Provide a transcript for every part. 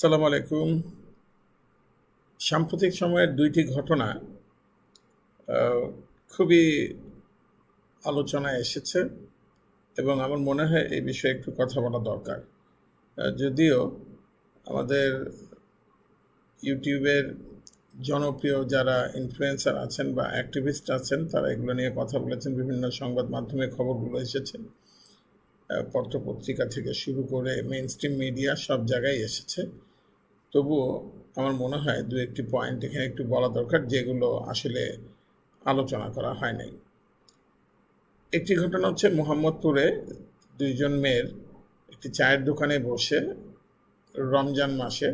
সালাম আলাইকুম। সাম্প্রতিক সময়ের দুইটি ঘটনা খুবই আলোচনায় এসেছে এবং আমার মনে হয় এই বিষয়ে একটু কথা বলা দরকার। যদিও আমাদের ইউটিউবের জনপ্রিয় যারা ইনফ্লুয়েন্সার আছেন বা অ্যাক্টিভিস্ট আছেন, তারা এগুলো নিয়ে কথা বলেছেন, বিভিন্ন সংবাদ মাধ্যমে খবরগুলো এসেছে। পত্রপত্রিকা থেকে শুরু করে মেইন স্ট্রিম মিডিয়া সব জায়গায় এসেছে। তবুও আমার মনে হয় দু একটি পয়েন্ট এখানে একটু বলা দরকার যেগুলো আসলে আলোচনা করা হয় নাই। একটি ঘটনা হচ্ছে মোহাম্মদপুরে দুইজন মেয়ের একটি চায়ের দোকানে বসে রমজান মাসে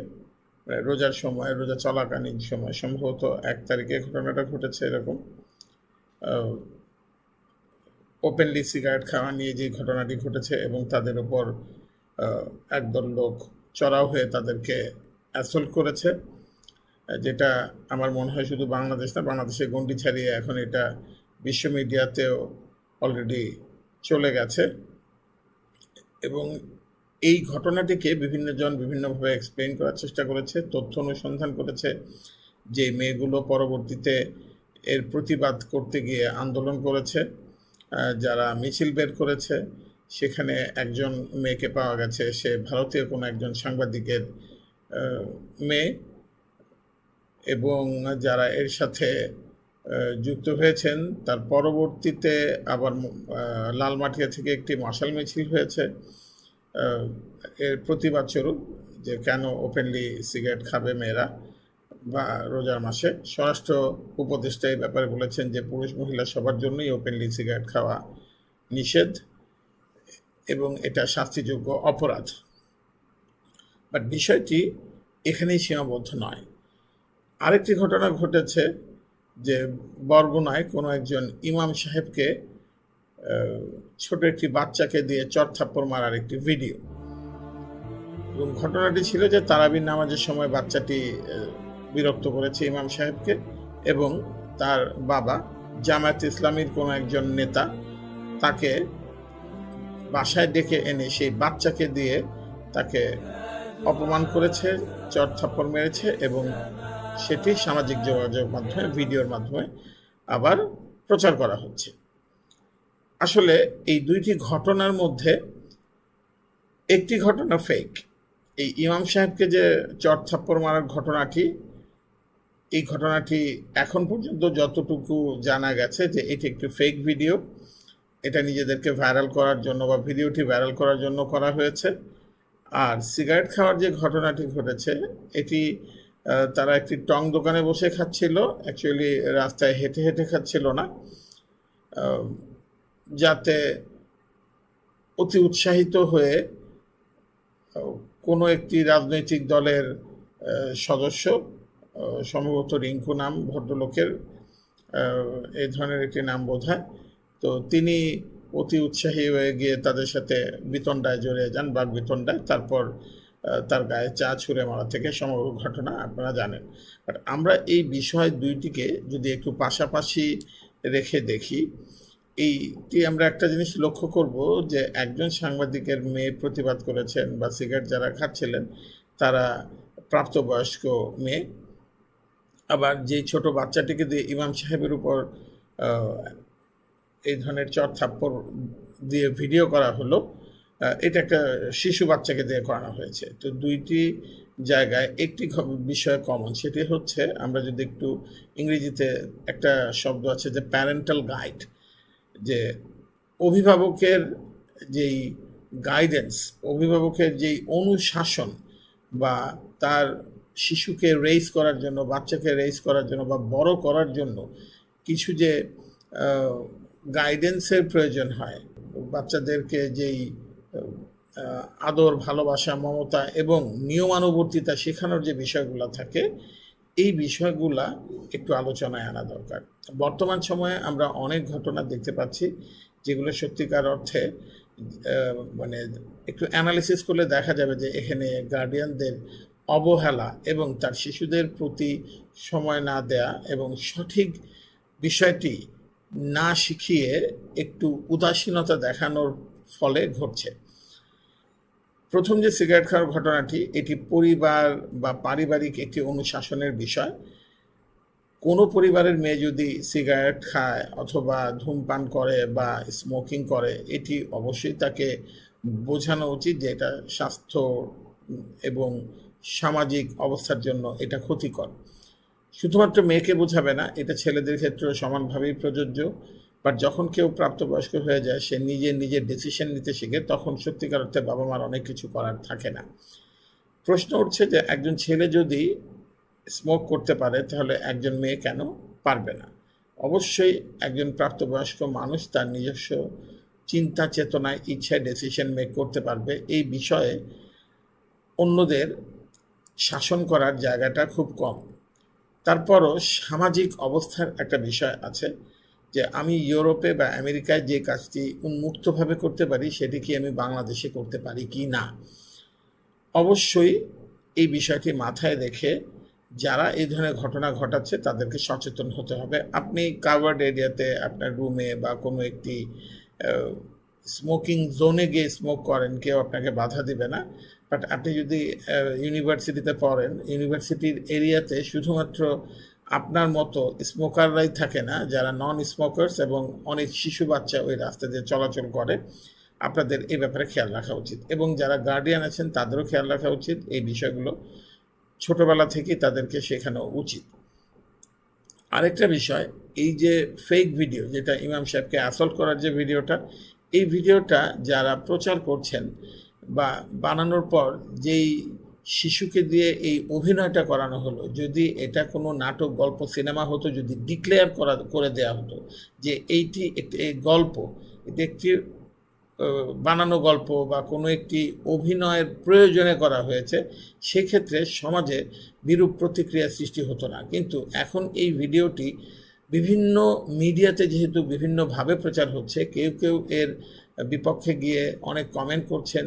মানে রোজার সময়, রোজা চলাকালীন সময়, সম্ভবত এক তারিখে ঘটনাটা ঘটেছে এরকম ওপেনলি সিগারেট খাওয়া নিয়ে যে ঘটনাটি ঘটেছে এবং তাদের উপর একদল লোক চড়াও হয়ে তাদেরকে অ্যাসল্ট করেছে, যেটা আমার মনে হয় শুধু বাংলাদেশ না, বাংলাদেশের গণ্ডি ছাড়িয়ে এখন এটা বিশ্ব মিডিয়াতেও অলরেডি চলে গেছে। এবং এই ঘটনাটিকে বিভিন্ন জন বিভিন্নভাবে এক্সপ্লেন করার চেষ্টা করেছে, তথ্য অনুসন্ধান করেছে যে মেয়েগুলো পরবর্তীতে এর প্রতিবাদ করতে গিয়ে আন্দোলন করেছে যারা মিছিল বের করেছে। সেখানে একজন মেয়েকে পাওয়া গেছে, সে ভারতীয় কোনো একজন সাংবাদিকের মেয়ে এবং যারা এর সাথে যুক্ত হয়েছেন, তার পরবর্তীতে আবার লালমাটিয়া থেকে একটি মশাল মিছিল হয়েছে। এর প্রতিবাদ স্বরূপ যে কেন ওপেনলি সিগারেট খাবে মেয়েরা বা রোজার মাসে। স্বরাষ্ট্র উপদেষ্টা এই ব্যাপারে বলেছেন যে পুরুষ মহিলা সবার জন্যই ওপেনলি সিগারেট খাওয়া নিষেধ এবং এটা শাস্তিযোগ্য অপরাধ। বাট বিষয়টি এখানেই সীমাবদ্ধ নয়। আরেকটি ঘটনা ঘটেছে যে বরগুনায় কোনো একজন ইমাম সাহেবকে ছোট একটি বাচ্চাকে দিয়ে চর থাপ্পড় মারার একটি ভিডিও। এবং ঘটনাটি ছিল যে তারাবির নামাজের সময় বাচ্চাটি বিরক্ত করেছে ইমাম সাহেবকে এবং তার বাবা জামায়াত ইসলামীর কোনো একজন নেতা তাকে বাসায় ডেকে এনে সেই বাচ্চাকে দিয়ে তাকে অপমান করেছে চর থাপ্পড় মেরেছে এবং সেটি সামাজিক যোগাযোগ মাধ্যমে, ভিডিওর মাধ্যমে আবার প্রচার করা হচ্ছে। আসলে এই দুইটি ঘটনার মধ্যে একটি ঘটনা ফেক এই ইমাম সাহেবকে যে চর থাপ্পড় মারার ঘটনাটি এই ঘটনাটি এখন পর্যন্ত যতটুকু জানা গেছে যে এটি একটি ফেক ভিডিও এটা নিজেদেরকে ভাইরাল করার জন্য বা ভিডিওটি ভাইরাল করার জন্য করা হয়েছে। আর সিগারেট খাওয়ার যে ঘটনাটি ঘটেছে, এটি তারা একটি টং দোকানে বসে খাচ্ছিল। অ্যাকচুয়ালি রাস্তায় হেঁটে হেঁটে খাচ্ছিল না। যাতে অতি উৎসাহিত হয়ে কোনো একটি রাজনৈতিক দলের সদস্য সম্ভবত রিঙ্কু নাম, ভদ্রলোকের এই ধরনের একটি নাম বোধ হয় তো তিনি অতি উৎসাহী হয়ে গিয়ে তাদের সাথে বিতণ্ডায় জড়িয়ে যান, বাঘ বিতণ্ডায়। তারপর তার গায়ে চা ছুঁড়ে মারা থেকে সমগ্র ঘটনা আপনারা জানেন। বাট আমরা এই বিষয় দুইটিকে যদি একটু পাশাপাশি রেখে দেখি, এইটি আমরা একটা জিনিস লক্ষ্য করব যে একজন সাংবাদিকের মেয়ে প্রতিবাদ করেছেন বা সিগারেট যারা খাচ্ছিলেন, তারা প্রাপ্তবয়স্ক মেয়ে। আবার যেই ছোট বাচ্চাটিকে দিয়ে ইমাম সাহেবের উপর এই ধরনের চর থাপ্পড় দিয়ে ভিডিও করা হলো এটা একটা শিশু বাচ্চাকে দিয়ে করানো হয়েছে। তো দুইটি জায়গায় একটি বিষয় কমন সেটি হচ্ছে আমরা যদি একটু ইংরেজিতে একটা শব্দ আছে যে প্যারেন্টাল গাইড যে অভিভাবকের যেই গাইডেন্স অভিভাবকের যেই অনুশাসন বা তার শিশুকে রেইজ করার জন্য, বাচ্চাকে রেইজ করার জন্য বা বড় করার জন্য কিছু যে গাইডেন্সের প্রয়োজন হয়। বাচ্চাদেরকে যেই আদর, ভালোবাসা, মমতা এবং নিয়মানুবর্তিতা শেখানোর যে বিষয়গুলো থাকে, এই বিষয়গুলা একটু আলোচনায় আনা দরকার। বর্তমান সময়ে আমরা অনেক ঘটনা দেখতে পাচ্ছি, যেগুলো সত্যিকার অর্থে মানে একটু অ্যানালিসিস করলে দেখা যাবে যে এখানে গার্ডিয়ানদের অবহেলা এবং তার শিশুদের প্রতি সময় না দেয়া এবং সঠিক বিষয়টি না শিখিয়ে একটু উদাসীনতা দেখানোর ফলে ঘটছে। প্রথম যে সিগারেট খাওয়ার ঘটনাটি, এটি পরিবার বা পারিবারিক একটি অনুশাসনের বিষয়। কোনো পরিবারের মেয়ে যদি সিগারেট খায় অথবা ধূমপান করে বা স্মোকিং করে, এটি অবশ্যই তাকে বোঝানো উচিত যে এটা স্বাস্থ্য এবং সামাজিক অবস্থার জন্য এটা ক্ষতিকর। শুধুমাত্র মেয়েকে বোঝাবে না, এটা ছেলেদের ক্ষেত্রেও সমানভাবেই প্রযোজ্য। বাট যখন কেউ প্রাপ্তবয়স্ক হয়ে যায়, সে নিজে নিজের ডিসিশন নিতে শিখে, তখন সত্যিকার অর্থে বাবা মার অনেক কিছু করার থাকে না। প্রশ্ন উঠছে যে, একজন ছেলে যদি স্মোক করতে পারে, তাহলে একজন মেয়ে কেন পারবে না? অবশ্যই একজন প্রাপ্তবয়স্ক মানুষ তার নিজস্ব চিন্তা চেতনায় ইচ্ছায় ডিসিশন মেক করতে পারবে। এই বিষয়ে অন্যদের শাসন করার জায়গাটা খুব কম। তারপরও সামাজিক অবস্থার একটা বিষয় আছে যে আমি ইউরোপে বা আমেরিকায় যে কাজটি উন্মুক্তভাবে করতে পারি, সেটি কি আমি বাংলাদেশে করতে পারি কি না? অবশ্যই এই বিষয়টি মাথায় রেখে যারা এই ধরনের ঘটনা ঘটাচ্ছে, তাদেরকে সচেতন হতে হবে। আপনি কাভার্ড এরিয়াতে আপনার রুমে বা কোনো একটি স্মোকিং জোনে গিয়ে স্মোক করেন, কেউ আপনাকে বাধা দিবে না। বাট আপনি যদি ইউনিভার্সিটিতে পড়েন, ইউনিভার্সিটির এরিয়াতে শুধুমাত্র আপনার মতো স্মোকাররাই থাকে না, যারা নন স্মোকার্স এবং অনেক শিশু বাচ্চা ওই রাস্তা দিয়ে চলাচল করে, আপনাদের এই ব্যাপারে খেয়াল রাখা উচিত। এবং যারা গার্ডিয়ান আছেন, তাদেরও খেয়াল রাখা উচিত এই বিষয়গুলো। ছোটবেলা থেকেই তাদেরকে শেখানো উচিত। আরেকটা বিষয়, এই যে ফেক ভিডিও যেটা ইমাম সাহেবকে অ্যাসল্ট করার যে ভিডিওটা এই ভিডিওটা যারা প্রচার করছেন বা বানানোর পর যেই শিশুকে দিয়ে এই অভিনয়টা করানো হলো, যদি এটা কোনো নাটক, গল্প, সিনেমা হতো, যদি ডিক্লেয়ার করা, করে দেওয়া হতো যে এইটি একটি গল্প, এটি একটি বানানো গল্প বা কোনো একটি অভিনয়ের প্রয়োজনে করা হয়েছে, সেক্ষেত্রে সমাজে বিরূপ প্রতিক্রিয়া সৃষ্টি হতো না। কিন্তু এখন এই ভিডিওটি বিভিন্ন মিডিয়াতে যেহেতু বিভিন্নভাবে প্রচার হচ্ছে, কেউ কেউ এর বিপক্ষে গিয়ে অনেক কমেন্ট করছেন,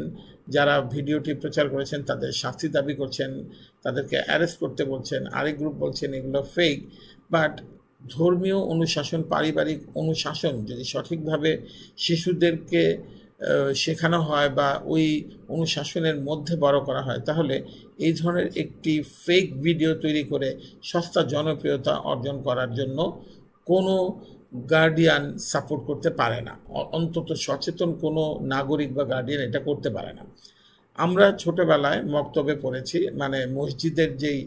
যারা ভিডিওটি প্রচার করেছেন তাদের শাস্তি দাবি করছেন, তাদেরকে অ্যারেস্ট করতে বলছেন, আরেক গ্রুপ বলছেন এগুলো ফেক বাট ধর্মীয় অনুশাসন, পারিবারিক অনুশাসন যদি সঠিকভাবে শিশুদেরকে শেখানো হয় বা ওই অনুশাসনের মধ্যে বড় করা হয়, তাহলে এই ধরনের একটি ফেক ভিডিও তৈরি করে সস্তা জনপ্রিয়তা অর্জন করার জন্য কোনো গার্ডিয়ান সাপোর্ট করতে পারে না। অন্তত সচেতন কোনো নাগরিক বা গার্ডিয়ান এটা করতে পারে না। আমরা ছোটবেলায় মক্তবে পড়েছি মানে মসজিদের যেই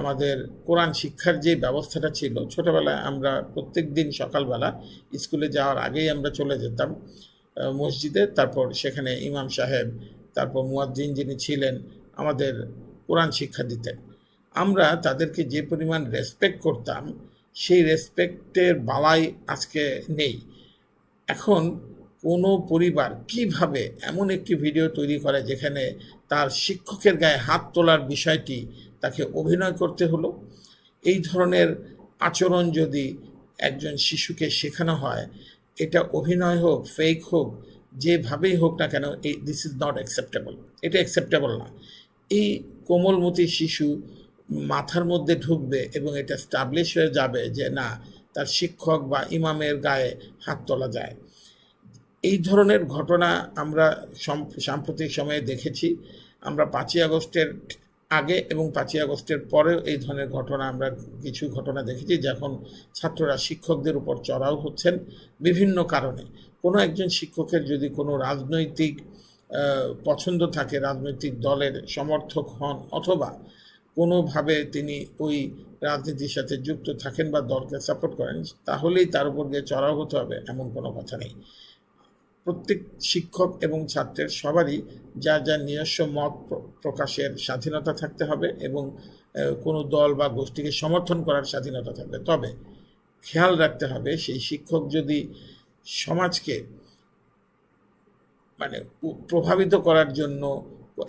আমাদের কোরআন শিক্ষার যে ব্যবস্থাটা ছিল, ছোটবেলায় আমরা প্রত্যেক দিন সকালবেলা স্কুলে যাওয়ার আগেই আমরা চলে যেতাম মসজিদে, তারপর সেখানে ইমাম সাহেব, তারপর মুয়াদ্দিন যিনি ছিলেন, আমাদের কোরআন শিক্ষা দিতেন। আমরা তাদেরকে যে পরিমাণ রেসপেক্ট করতাম সেই রেসপেক্টের বালাই আজকে নেই। এখন কোনো পরিবার কীভাবে এমন একটি ভিডিও তৈরি করে যেখানে তার শিক্ষকের গায়ে হাত তোলার বিষয়টি তাকে অভিনয় করতে হলো? এই ধরনের আচরণ যদি একজন শিশুকে শেখানো হয়, এটা অভিনয় হোক ফেক হোক, যেভাবেই হোক না কেন, এই দিস ইজ নট অ্যাকসেপ্টেবল এটা অ্যাকসেপ্টেবল না। এই কোমলমতি শিশু মাথার মধ্যে ঢুকবে এবং এটা স্টাবলিশ হয়ে যাবে যে না, তার শিক্ষক বা ইমামের গায়ে হাত তোলা যায়। এই ধরনের ঘটনা আমরা সাম্প্রতিক সময়ে দেখেছি। আমরা পাঁচই আগস্টের আগে এবং পাঁচই আগস্টের পরেও এই ধরনের ঘটনা আমরা কিছু ঘটনা দেখেছি যখন ছাত্ররা শিক্ষকদের উপর চড়াও হচ্ছেন বিভিন্ন কারণে। কোনো একজন শিক্ষকের যদি কোনো রাজনৈতিক পছন্দ থাকে, রাজনৈতিক দলের সমর্থক হন অথবা কোনোভাবে তিনি ওই রাজনীতির সাথে যুক্ত থাকেন বা দলকে সাপোর্ট করেন, তাহলেই তার উপর গিয়ে চড়াও হতে হবে এমন কোনো কথা নেই। প্রত্যেক শিক্ষক এবং ছাত্রের সবারই যা যা নিজস্ব মত প্রকাশের স্বাধীনতা থাকতে হবে এবং কোনো দল বা গোষ্ঠীকে সমর্থন করার স্বাধীনতা থাকবে। তবে খেয়াল রাখতে হবে সেই শিক্ষক যদি সমাজকে মানে প্রভাবিত করার জন্য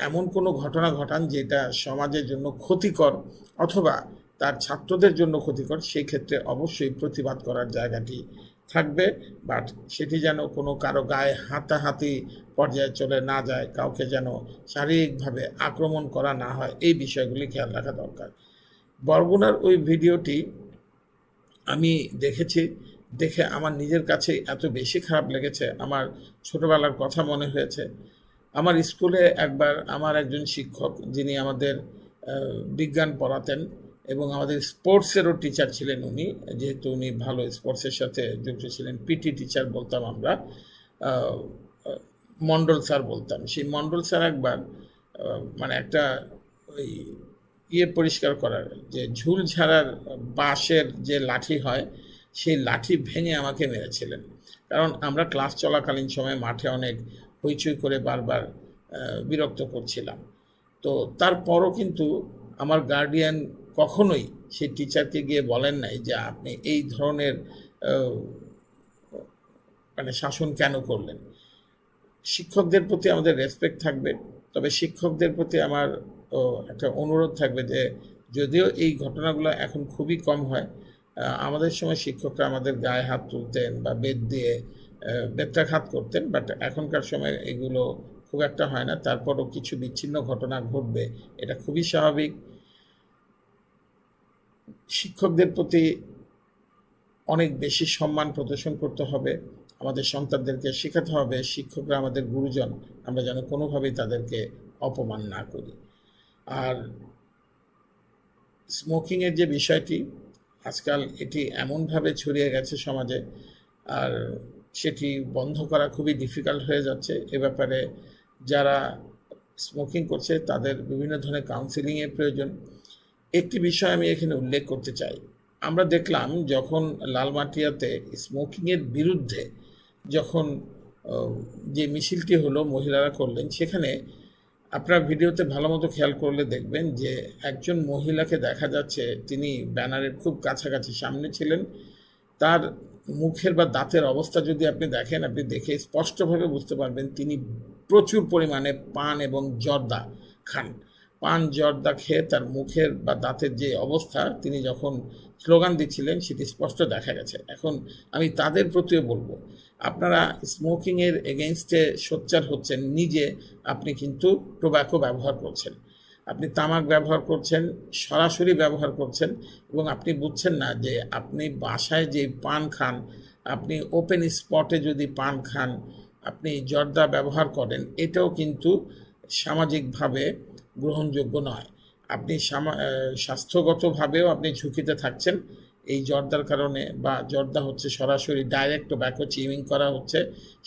এমন কোনো ঘটনা ঘটান যেটা সমাজের জন্য ক্ষতিকর অথবা তার ছাত্রদের জন্য ক্ষতিকর সেই ক্ষেত্রে অবশ্যই প্রতিবাদ করার জায়গাটি থাকবে। বাট সেটি যেন কোনো কারও গায়ে হাতাহাতি পর্যায়ে চলে না যায়, কাউকে যেন শারীরিকভাবে আক্রমণ করা না হয়, এই বিষয়গুলি খেয়াল রাখা দরকার। বরগুনার ওই ভিডিওটি আমি দেখেছি, দেখে আমার নিজের কাছে এত বেশি খারাপ লেগেছে, আমার ছোটোবেলার কথা মনে হয়েছে। আমার স্কুলে একবার আমার একজন শিক্ষক যিনি আমাদের বিজ্ঞান পড়াতেন এবং আমাদের স্পোর্টসেরও টিচার ছিলেন উনি যেহেতু উনি ভালো স্পোর্টসের সাথে যুক্ত ছিলেন পিটি টিচার বলতাম আমরা আহ, মণ্ডল স্যার বলতাম। সেই মণ্ডল স্যার একবার মানে একটা ওই ইয়ে পরিষ্কার করার যে ঝুল ঝাড়ার বাঁশের যে লাঠি হয় সেই লাঠি ভেঙে আমাকে মেরেছিলেন। কারণ আমরা ক্লাস চলাকালীন সময় মাঠে অনেক হইচই করে বারবার বিরক্ত করছিলাম। তো তারপরও কিন্তু আমার গার্ডিয়ান কখনোই সেই টিচারকে গিয়ে বলেন নাই যে আপনি এই ধরনের মানে শাসন কেন করলেন। শিক্ষকদের প্রতি আমাদের রেসপেক্ট থাকবে, তবে শিক্ষকদের প্রতি আমার একটা অনুরোধ থাকবে যে যদিও এই ঘটনাগুলো এখন খুবই কম হয় আমাদের সময় শিক্ষকরা আমাদের গায়ে হাত তুলতেন বা বেদ দিয়ে বেত্রাঘাত করতেন বাট এখনকার সময় এগুলো খুব একটা হয় না। তারপরও কিছু বিচ্ছিন্ন ঘটনা ঘটবে, এটা খুবই স্বাভাবিক। শিক্ষকদের প্রতি অনেক বেশি সম্মান প্রদর্শন করতে হবে, আমাদের সন্তানদেরকে শেখাতে হবে, শিক্ষকরা আমাদের গুরুজন, আমরা যেন কোনোভাবেই তাদেরকে অপমান না করি। আর স্মোকিংয়ের যে বিষয়টি, আজকাল এটি এমনভাবে ছড়িয়ে গেছে সমাজে, আর সেটি বন্ধ করা খুবই ডিফিকাল্ট হয়ে যাচ্ছে। এ ব্যাপারে যারা স্মোকিং করছে, তাদের বিভিন্ন ধরনের কাউন্সিলিংয়ের প্রয়োজন। একটি বিষয় আমি এখানে উল্লেখ করতে চাই। আমরা দেখলাম যখন লালমাটিয়াতে স্মোকিংয়ের বিরুদ্ধে যখন যে মিছিলটি হলো মহিলারা করলেন, সেখানে আপনার ভিডিওতে ভালো মতো খেয়াল করলে দেখবেন যে একজন মহিলাকে দেখা যাচ্ছে তিনি ব্যানারের খুব কাছাকাছি সামনে ছিলেন। তার মুখের বা দাঁতের অবস্থা যদি আপনি দেখেন, আপনি দেখে স্পষ্টভাবে বুঝতে পারবেন তিনি প্রচুর পরিমাণে পান এবং জর্দা খান। পান, জর্দা খেয়ে তার মুখের বা দাঁতের যে অবস্থা, তিনি যখন স্লোগান দিচ্ছিলেন, সেটি স্পষ্ট দেখা গেছে। এখন আমি তাদের প্রতিও বলব, আপনারা স্মোকিংয়ের এগেনস্টে সোচ্চার হচ্ছেন, নিজে আপনি কিন্তু টোব্যাকো ব্যবহার করছেন। আপনি তামাক ব্যবহার করছেন, সরাসরি ব্যবহার করছেন এবং আপনি বুঝছেন না যে আপনি বাসায় যে পান খান, আপনি ওপেন স্পটে যদি পান খান, আপনি জর্দা ব্যবহার করেন, এটাও কিন্তু সামাজিকভাবে গ্রহণযোগ্য নয়। আপনি স্বাস্থ্যগতভাবেও আপনি ঝুঁকিতে থাকছেন। এই জর্দার কারণে বা জর্দা হচ্ছে সরাসরি ডাইরেক্ট টোব্যাকো চিউইং করা হচ্ছে।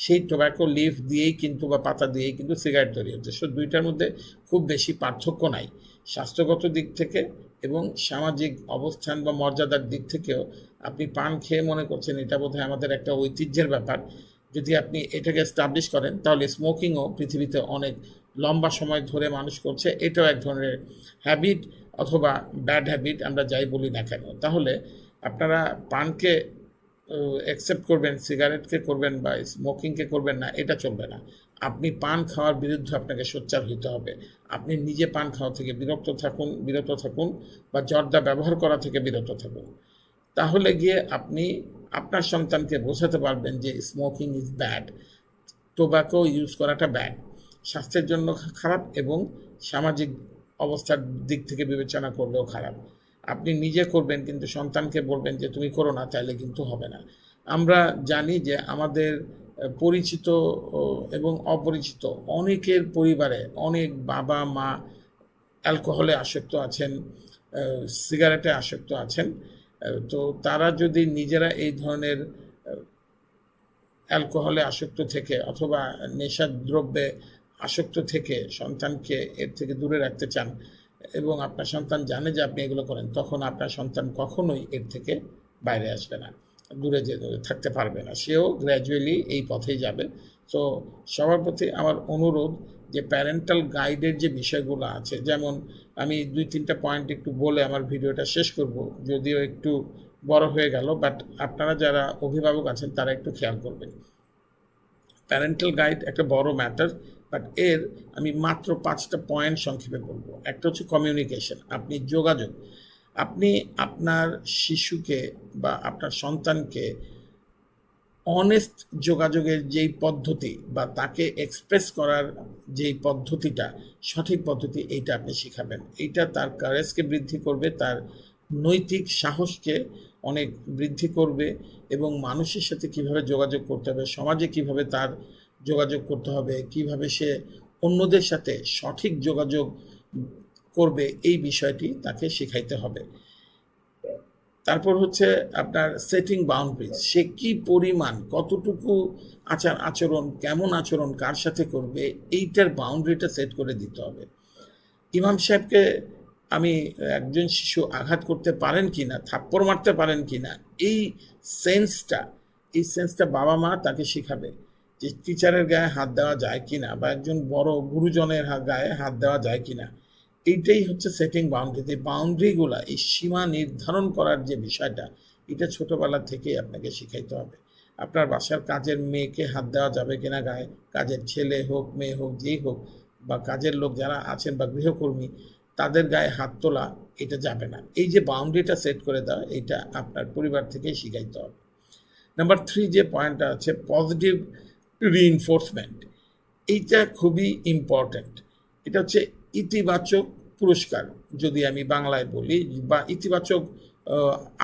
সেই টোব্যাকো লিফ দিয়েই কিন্তু বা পাতা দিয়েই কিন্তু সিগারেট তৈরি হচ্ছে। সো দুইটার মধ্যে খুব বেশি পার্থক্য নাই। স্বাস্থ্যগত দিক থেকে এবং সামাজিক অবস্থান বা মর্যাদার দিক থেকেও আপনি পান খেয়ে মনে করছেন, এটা বোধহয় আমাদের একটা ঐতিহ্যের ব্যাপার। যদি আপনি এটাকে এস্টাবলিশ করেন, তাহলে স্মোকিংও পৃথিবীতে অনেক লম্বা সময় ধরে মানুষ করছে। এটাও এক ধরনের হ্যাবিট অথবা ব্যাড হ্যাবিট আমরা যাই বলি না কেন। তাহলে আপনারা পানকে অ্যাকসেপ্ট করবেন সিগারেটকে করবেন বা স্মোকিংকে করবেন না, এটা চলবে না। আপনি পান খাওয়ার বিরুদ্ধে আপনাকে সোচ্চার হতে হবে। আপনি নিজে পান খাওয়া থেকে বিরক্ত থাকুন, বিরত থাকুন বা জর্দা ব্যবহার করা থেকে বিরত থাকুন। তাহলে গিয়ে আপনি আপনার সন্তানকে বোঝাতে পারবেন যে smoking is bad tobacco use করাটা ব্যাড স্বাস্থ্যের জন্য খারাপ এবং সামাজিক অবস্থার দিক থেকে বিবেচনা করলেও খারাপ। আপনি নিজে করবেন, কিন্তু সন্তানকে বলবেন যে, তুমি করো না তাহলে কিন্তু হবে না। আমরা জানি যে, আমাদের পরিচিত এবং অপরিচিত অনেকের পরিবারে অনেক বাবা, মা অ্যালকোহলে আসক্ত আছেন সিগারেটে আসক্ত আছেন তো তারা যদি নিজেরা এই ধরনের অ্যালকোহলে আসক্ত থেকে অথবা নেশার দ্রব্যে আসক্ত থেকে সন্তানকে এর থেকে দূরে রাখতে চান এবং আপনার সন্তান জানে যে আপনি এগুলো করেন, তখন আপনার সন্তান কখনোই এর থেকে বাইরে আসবে না, দূরে যে থাকতে পারবে না। সেও গ্র্যাজুয়ালি এই পথেই যাবে। তো সবার প্রতি আমার অনুরোধ যে প্যারেন্টাল গাইডের যে বিষয়গুলো আছে, যেমন আমি দুই, তিনটা পয়েন্ট একটু বলে আমার ভিডিওটা শেষ করব, যদিও একটু বড় হয়ে গেল বাট আপনারা যারা অভিভাবক আছেন, তারা একটু খেয়াল করবেন। প্যারেন্টাল গাইড একটা বড় ম্যাটার বাট এর আমি মাত্র পাঁচটা পয়েন্ট সংক্ষেপে বলব। একটা হচ্ছে কমিউনিকেশন আপনি যোগাযোগ। আপনি আপনার শিশুকে বা আপনার সন্তানকে অনেস্ট যোগাযোগের যেই পদ্ধতি বা তাকে এক্সপ্রেস করার যেই পদ্ধতিটা, সঠিক পদ্ধতি এইটা আপনি শেখাবেন। এইটা তার কারেজকে বৃদ্ধি করবে, তার নৈতিক সাহসকে অনেক বৃদ্ধি করবে এবং মানুষের সাথে কীভাবে যোগাযোগ করতে হবে, সমাজে কীভাবে তার যোগাযোগ করতে হবে, কীভাবে সে অন্যদের সাথে সঠিক যোগাযোগ করবে, এই বিষয়টি তাকে শেখাইতে হবে। তারপর হচ্ছে আপনার সেটিং বাউন্ডারিজ সে কি পরিমাণ, কতটুকু আচার আচরণ, কেমন আচরণ, কার সাথে করবে, এইটার বাউন্ডারিটা সেট করে দিতে হবে। ইমাম সাহেবকে আমি একজন শিশু আঘাত করতে পারেন কি না থাপ্পড় মারতে পারেন কি না এই সেন্সটা এই সেন্সটা বাবা মা তাকে শেখাবে যে টিচারের গায়ে হাত দেওয়া যায় কি না বা একজন বড় গুরুজনের গায়ে হাত দেওয়া যায় কি না এইটাই হচ্ছে সেটিং বাউন্ডারি বাউন্ডারিগুলা এই সীমা নির্ধারণ করার যে বিষয়টা, এটা ছোটবেলা থেকেই আপনাকে শিখাইতে হবে। আপনার বাসার কাজের মেয়েকে হাত দেওয়া যাবে কিনা গায়ে, কাজের ছেলে হোক, মেয়ে হোক যেই হোক, বা কাজের লোক যারা আছেন বা গৃহকর্মী তাদের গায়ে হাত তোলা, এটা যাবে না। এই যে বাউন্ডারিটা সেট করে দেওয়া, এটা আপনার পরিবার থেকেই শিখাইতে হবে। নাম্বার থ্রি যে পয়েন্টটা আছে পজিটিভ রিইনফোর্সমেন্ট এইটা খুবই ইম্পর্ট্যান্ট এটা হচ্ছে ইতিবাচক পুরস্কার। যদি আমি বাংলায় বলি, বা ইতিবাচক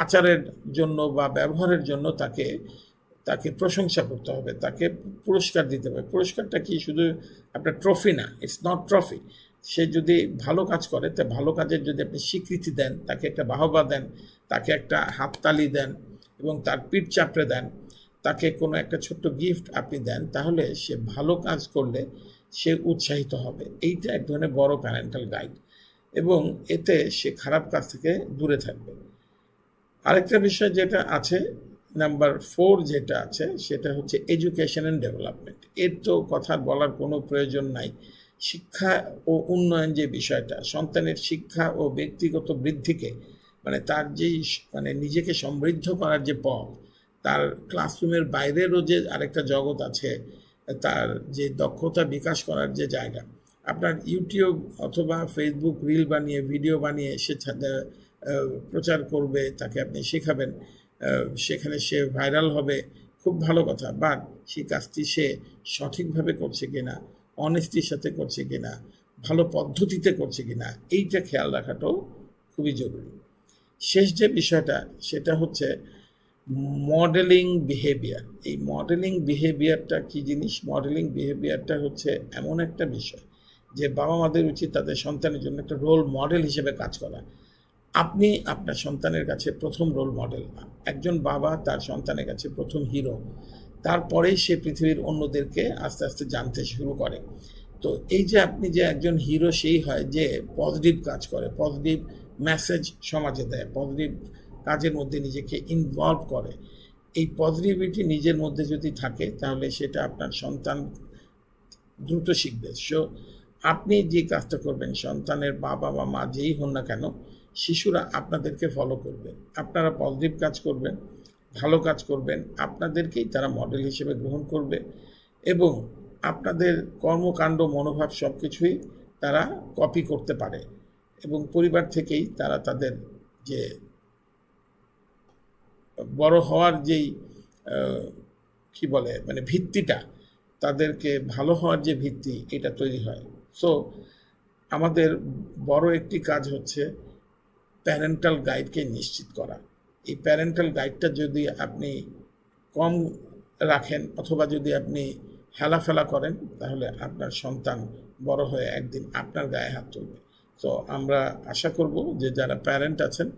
আচারের জন্য বা ব্যবহারের জন্য তাকে তাকে প্রশংসা করতে হবে, তাকে পুরস্কার দিতে হবে। পুরস্কারটা কি শুধু আপনার ট্রফি না ইটস নট ট্রফি সে যদি ভালো কাজ করে, তা ভালো কাজের যদি আপনি স্বীকৃতি দেন, তাকে একটা বাহবা দেন, তাকে একটা হাততালি দেন এবং তার পিঠ চাপড়ে দেন, তাকে কোনো একটা ছোট্ট গিফট আপনি দেন, তাহলে সে ভালো কাজ করলে সে উৎসাহিত হবে। এইটা এক ধরনের বড় প্যারেন্টাল গাইড এবং এতে সে খারাপ কাজ থেকে দূরে থাকবে। আরেকটা বিষয় যেটা আছে নাম্বার ফোর যেটা আছে, সেটা হচ্ছে এডুকেশন অ্যান্ড ডেভেলপমেন্ট এর তো কথা বলার কোনো প্রয়োজন নাই। শিক্ষা ও উন্নয়ন যে বিষয়টা, সন্তানের শিক্ষা ও ব্যক্তিগত বৃদ্ধিকে মানে তার যেই মানে নিজেকে সমৃদ্ধ করার যে পথ, তার ক্লাসরুমের বাইরেরও যে আরেকটা জগৎ আছে, তার যে দক্ষতা বিকাশ করার যে জায়গা, আপনার ইউটিউব অথবা ফেসবুক রিল বানিয়ে, ভিডিও বানিয়ে সে প্রচার করবে, তাকে আপনি শেখাবেন সেখানে সে ভাইরাল হবে, খুব ভালো কথা। বাট সেই কাজটি সে সঠিকভাবে করছে কিনা অনেস্টির সাথে করছে কিনা, ভালো পদ্ধতিতে করছে কিনা, এইটা খেয়াল রাখাটাও খুবই জরুরি। শেষ যে বিষয়টা, সেটা হচ্ছে মডেলিং বিহেভিয়ার এই মডেলিং বিহেভিয়ারটা কি জিনিস? মডেলিং বিহেভিয়ারটা হচ্ছে এমন একটা বিষয় যে বাবা মাদের উচিত তাদের সন্তানের জন্য একটা রোল মডেল হিসেবে কাজ করা। আপনি আপনার সন্তানের কাছে প্রথম রোল মডেল একজন বাবা তার সন্তানের কাছে প্রথম হিরো তারপরেই সে পৃথিবীর অন্যদেরকে আস্তে আস্তে জানতে শুরু করে। তো এই যে আপনি যে একজন হিরো, সেই হয় যে পজিটিভ কাজ করে, পজিটিভ মেসেজ সমাজে দেয়, পজিটিভ কাজের মধ্যে নিজেকে ইনভলভ করে। এই পজিটিভিটি নিজের মধ্যে যদি থাকে, তাহলে সেটা আপনার সন্তান দ্রুত শিখবে। সো আপনি যে কাজটা করবেন, সন্তানের বাবা বা মা যেই হন না কেন, শিশুরা আপনাদেরকে ফলো করবে। আপনারা পজিটিভ কাজ করবেন ভালো কাজ করবেন, আপনাদেরকেই তারা মডেল হিসেবে গ্রহণ করবে এবং আপনাদের কর্মকাণ্ড, মনোভাব সব কিছুই তারা কপি করতে পারে এবং পরিবার থেকেই তারা তাদের যে বড় হওয়ার যেই কি বলে মানে ভিত্তিটা, তাদেরকে ভালো হওয়ার যে ভিত্তি এটা তৈরি হয়। সো আমাদের বড় একটি কাজ হচ্ছে প্যারেন্টাল গাইডকে নিশ্চিত করা। এই প্যারেন্টাল গাইডটা যদি আপনি কম রাখেন অথবা যদি আপনি হেলাফেলা করেন, তাহলে আপনার সন্তান বড় হয়ে একদিন আপনার গায়ে হাত তুলবে। তো আমরা আশা করব যে যারা প্যারেন্ট আছেন,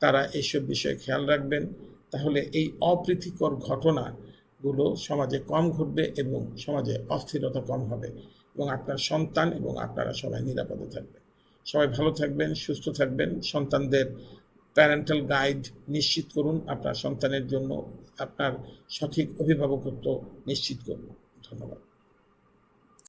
তারা এইসব বিষয়ে খেয়াল রাখবেন। তাহলে এই অপ্রীতিকর ঘটনাগুলো সমাজে কম ঘটবে এবং সমাজে অস্থিরতা কম হবে এবং আপনার সন্তান এবং আপনারা সবাই নিরাপদে থাকবেন। সবাই ভালো থাকবেন, সুস্থ থাকবেন। সন্তানদের প্যারেন্টাল গাইড নিশ্চিত করুন আপনার সন্তানের জন্য আপনার সঠিক অভিভাবকত্ব নিশ্চিত করুন। ধন্যবাদ।